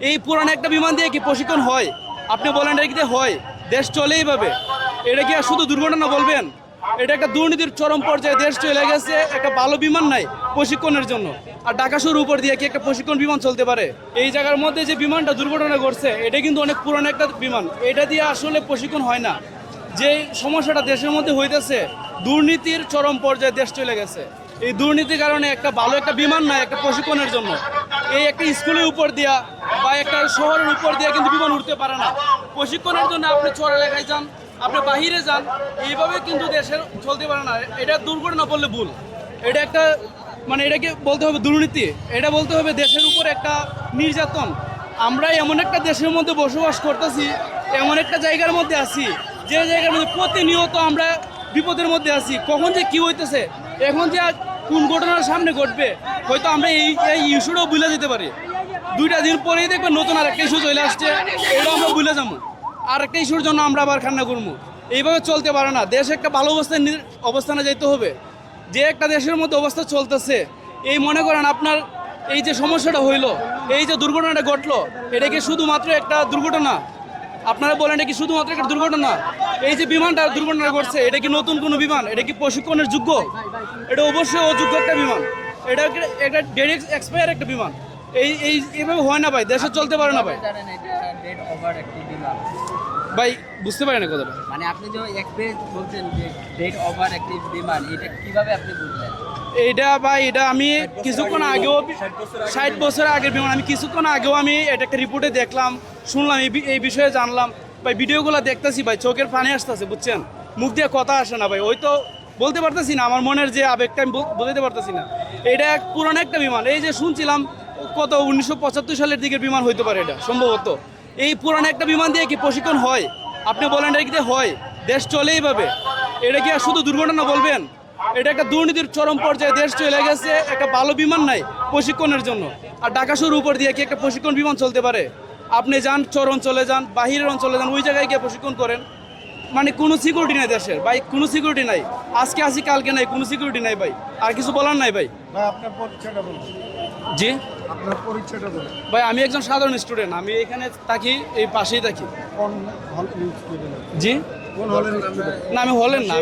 এই পুরানো একটা বিমান দিয়ে কি প্রশিক্ষণ হয়? আপনি বলেন এটা কি হয়? দেশ চলেই পাবে এটা কি আর শুধু দুর্ঘটনা বলবেন? এটা একটা দুর্নীতির চরম পর্যায়ে দেশ চলে গেছে, একটা ভালো বিমান নাই প্রশিক্ষণের জন্য। আর ঢাকা উপর দিয়ে কি একটা প্রশিক্ষণ বিমান চলতে পারে? এই জায়গার মধ্যে যে বিমানটা দুর্ঘটনা ঘটছে, এটা কিন্তু অনেক পুরানো একটা বিমান। এটা দিয়ে আসলে প্রশিক্ষণ হয় না। যে সমস্যাটা দেশের মধ্যে হইতেছে, দুর্নীতির চরম পর্যায়ে দেশ চলে গেছে। এই দুর্নীতির কারণে একটা ভালো একটা বিমান নাই, একটা প্রশিক্ষণের জন্য। এই একটা স্কুলের উপর দিয়া বা একটা শহরের উপর দিয়া কিন্তু বিমান উঠতে পারে না। প্রশিক্ষণের জন্য আপনি চড়ালেখায় যান, আপনি বাহিরে যান, এইভাবে কিন্তু দেশের চলতে পারে না। এটা দুর্ঘটনা বললে ভুল। এটা একটা মানে এটাকে বলতে হবে দুর্নীতি। এটা বলতে হবে দেশের উপর একটা নির্যাতন। আমরা এমন একটা দেশের মধ্যে বসবাস করতেছি, এমন একটা জায়গার মধ্যে আছি, যে জায়গার মধ্যে প্রতিনিয়ত আমরা বিপদের মধ্যে আছি। কখন যে কি হইতেছে, এখন যে কোন ঘটনার সামনে ঘটবে, হয়তো আমরা এই ইস্যুটাও ভুলে যেতে পারি। দুইটা দিন পরেই দেখবে নতুন আর একটা ইস্যু চলে আসছে এটা আমরা ভুলে যাব। আর একটা ইস্যুর জন্য আমরা আবার খান্না করব। এইভাবে চলতে পারে না। দেশ একটা ভালো অবস্থায় অবস্থানে যেতে হবে। যে একটা দেশের মধ্যে অবস্থা চলতেছে, এই মনে করেন আপনার এই যে সমস্যাটা হইল, এই যে দুর্ঘটনাটা ঘটলো এটা কি শুধুমাত্র একটা দুর্ঘটনা আপনারা বলেন এটা কি শুধুমাত্র একটা দুর্ঘটনা? এই যে বিমানটা দুর্ঘটনা ঘটছে এটা কি নতুন কোনো বিমান? এটা কি প্রশিক্ষণের যোগ্য? এটা অবশ্যই অযোগ্য একটা বিমান। এটা একটা- ডেরেক্ট এক্সপায়ার একটা বিমান? এই এই এভাবে হয় না ভাই দেশে চলতে পারে না ভাই। জানেন এটা ডেট ওভার একটি বিমান। ভাই বুঝতে পারেন না কথাটা। মানে আপনি যে এক্সপ্রেস বলছেন যে ডেট ওভার একটি বিমান এটা কীভাবে আপনি বুঝলেন? এইটা ভাই এটা আমি কিছুক্ষণ আগেও ষাট বছর আগের বিমান। আমি কিছুক্ষণ আগেও আমি এটা একটা রিপোর্টে দেখলাম। শুনলাম এই এই বিষয়ে জানলাম। ভাই, ভিডিওগুলো দেখতেছি ভাই, চোখের পানি আসতেছে, বুঝছেন? মুখ দিয়ে কথা আসে না ভাই, ওই তো বলতে পারতেছি না, আমার মনের যে আবেগটা আমি বোঝাতে পারতেছি না। এটা এক পুরানো একটা বিমান, এই যে শুনছিলাম কত উনিশশো পঁচাত্তর সালের দিকের বিমান হইতে পারে এটা, সম্ভবত। এই পুরানো একটা বিমান দিয়ে কি প্রশিক্ষণ হয়? আপনি বলেন এটা কি হয়? দেশ চলেই পাবে এটা কি আর শুধু দুর্ঘটনা বলবেন? এটা একটা দুর্নীতির চরম পর্যায়ে দেশ চলে গেছে, একটা ভালো বিমান নাই প্রশিক্ষণের জন্য। আর ঢাকা শহরের উপর দিয়ে কি একটা প্রশিক্ষণ বিমান চলতে পারে? আপনি যান চর অঞ্চলে যান বাহিরের অঞ্চলে যান ওই জায়গায় গিয়ে প্রশিক্ষণ করেন। মানে কোনো সিকিউরিটি নাই দেশের ভাই কোনো সিকিউরিটি নাই। আজকে আসি কালকে নাই কোনো সিকিউরিটি নাই ভাই। আর কিছু বলার নাই ভাই। ভাই আপনার পরিচয়টা বলুন। জি? আপনার পরিচয়টা বলুন। ভাই আমি একজন সাধারণ স্টুডেন্ট আমি এখানে থাকি এই পাশেই থাকি। জি? না আমি হলেন না।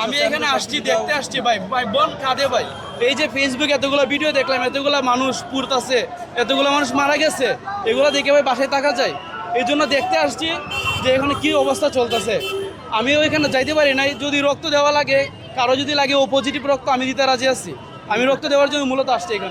আমি- এখানে আসছি দেখতে আসছি ভাই। ভাই বন কাঁদে ভাই। এই যে ফেসবুক এতগুলো ভিডিও দেখলাম এতগুলো মানুষ পুরতাছে এতগুলো মানুষ মারা গেছে এগুলো দেখে ভাই বাসায় থাকা যায়। এই জন্য দেখতে আসছি যে এখানে কি অবস্থা চলতেছে। আমি ওইখানে যাইতে পারি নাই যদি রক্ত দেওয়া লাগে কারও যদি লাগে ও পজিটিভ রক্ত আমি দিতে রাজি আছি। আমি রক্ত দেওয়ার জন্য মূলত আসছি এখানে।